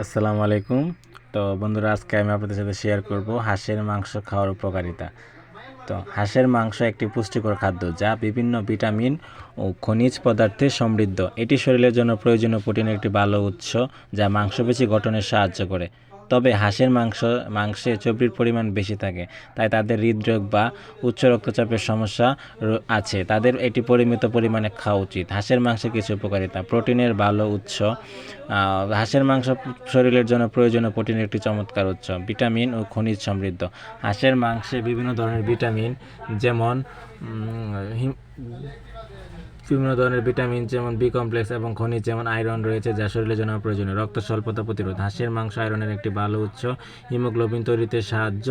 আসসালামু আলাইকুম। তো বন্ধুরা, আজকে আমি আপনাদের সাথে শেয়ার করব হাঁসের মাংস খাওয়ার উপকারিতা। তো হাঁসের মাংস একটি পুষ্টিকর খাদ্য যা বিভিন্ন ভিটামিন ও খনিজ পদার্থে সমৃদ্ধ। এটি শরীরের জন্য প্রয়োজনীয় প্রোটিনের একটি ভালো উৎস যা মাংসপেশি গঠনে সাহায্য করে। তবে হাঁসের মাংস, মাংসে চর্বির পরিমাণ বেশি থাকে, তাই তাদের হৃদরোগ বা উচ্চ রক্তচাপের সমস্যা আছে। তাদের এটি পরিমিত পরিমাণে খাওয়া উচিত। হাঁসের মাংসের কিছু উপকারিতা। প্রোটিনের ভালো উৎস হাঁসের মাংস শরীরের জন্য প্রয়োজনীয় প্রোটিনের একটি চমৎকার উৎস, ভিটামিন ও খনিজ সমৃদ্ধ। হাঁসের মাংসে বিভিন্ন ধরনের ভিটামিন, যেমন বিভিন্ন ধরনের ভিটামিন যেমন বি কমপ্লেক্স এবং খনিজ যেমন আয়রন রয়েছে, যা শরীরের জন্য প্রয়োজনীয়। রক্ত স্বল্পতা প্রতিরোধ, হাঁসের মাংস আয়রনের একটি ভালো উৎস, হিমোগ্লোবিন তৈরিতে সাহায্য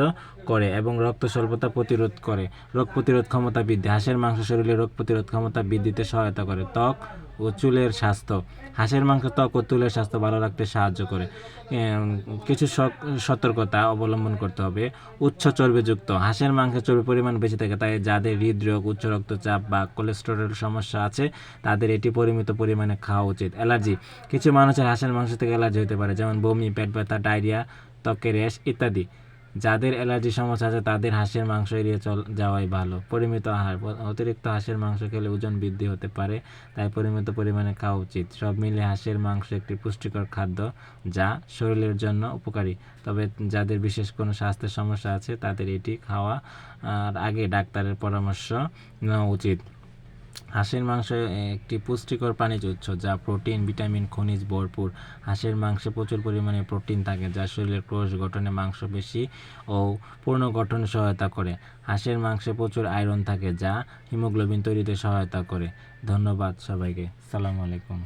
করে এবং রক্ত স্বল্পতা প্রতিরোধ করে। রোগ প্রতিরোধ ক্ষমতা বৃদ্ধি, হাঁসের মাংস শরীরে রোগ প্রতিরোধ ক্ষমতা বৃদ্ধিতে সহায়তা করে। ত্বক ও চুলের স্বাস্থ্য। হাঁসের মাংস ত্বক ও চুলের স্বাস্থ্য ভালো রাখতে সাহায্য করে। কিছু সতর্কতা অবলম্বন করতে হবে। উচ্চ চর্বিযুক্ত। হাঁসের মাংসের চর্বির পরিমাণ বেশি থাকে, তাই যাদের হৃদরোগ, উচ্চ রক্তচাপ বা কোলেস্টেরল সমস্যা আছে, তাদের এটি পরিমিত পরিমাণে খাওয়া উচিত। অ্যালার্জি। কিছু মানুষের হাঁসের মাংস থেকে অ্যালার্জি হতে পারে, যেমন বমি, পেট ব্যথা, ডায়রিয়া, ত্বকের র্যাশ ইত্যাদি। যাদের অ্যালার্জি সমস্যা আছে, তাদের হাঁসের মাংস এড়িয়ে চল, যাওয়াই ভালো। পরিমিত আহার অতিরিক্ত হাঁসের মাংস খেলে ওজন বৃদ্ধি হতে পারে, তাই পরিমিত পরিমাণে খাওয়া উচিত। সব মিলে হাঁসের মাংস একটি পুষ্টিকর খাদ্য, যা শরীরের জন্য উপকারী। তবে যাদের বিশেষ কোনো স্বাস্থ্যের সমস্যা আছে, তাদের এটি খাওয়া, আর আগে ডাক্তারের পরামর্শ নেওয়া উচিত। হাঁসের মাংস একটি পুষ্টিকর প্রাণীজ উৎস যা প্রোটিন, ভিটামিন, খনিজ, ভরপুর। হাঁসের মাংসে প্রচুর পরিমাণে প্রোটিন থাকে যা শরীরের কোষ গঠনে মাংস মাংসপেশি ও পূর্ণ গঠনে সহায়তা করে। হাঁসের মাংসে প্রচুর আয়রন থাকে যা হিমোগ্লোবিন তৈরিতে সহায়তা করে। ধন্যবাদ সবাইকে। সালাম আলাইকুম।